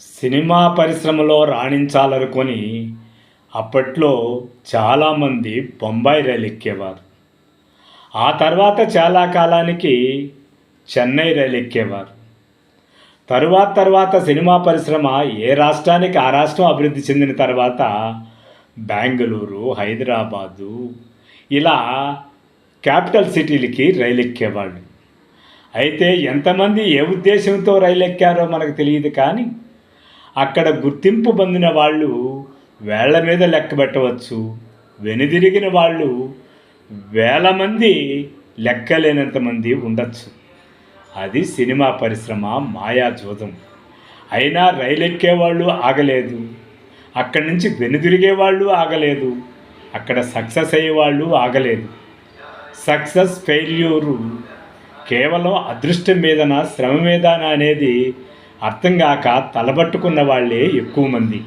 Cinema పరిశ్రమలో రాణించాలనుకొని అప్పట్లో చాలామంది బొంబాయి రైలు ఎక్కేవారు. ఆ తర్వాత చాలా కాలానికి చెన్నై రైలు ఎక్కేవారు. తరువాత తర్వాత సినిమా పరిశ్రమ ఏ రాష్ట్రానికి ఆ రాష్ట్రం అభివృద్ధి చెందిన తర్వాత బెంగళూరు హైదరాబాదు ఇలా క్యాపిటల్ సిటీలకి రైలు ఎక్కేవాళ్ళు. అయితే ఎంతమంది ఏ ఉద్దేశంతో రైలు ఎక్కారో మనకు తెలియదు కానీ అక్కడ గుర్తింపు పొందిన వాళ్ళు వేళ్ళ మీద లెక్క పెట్టవచ్చు. వెనుదిరిగిన వాళ్ళు వేల మంది లెక్కలేనంత మంది ఉండొచ్చు. అది సినిమా పరిశ్రమ మాయాజూదం. అయినా రైలు ఎక్కేవాళ్ళు ఆగలేదు. అక్కడి నుంచి వెనుదిరిగే వాళ్ళు ఆగలేదు. అక్కడ సక్సెస్ అయ్యేవాళ్ళు ఆగలేదు. సక్సెస్ ఫెయిల్యూరు కేవలం అదృష్టం మీదన శ్రమ మీదన అనేది అర్థం కాక తలబట్టుకున్న వాళ్ళే ఎక్కువ మంది.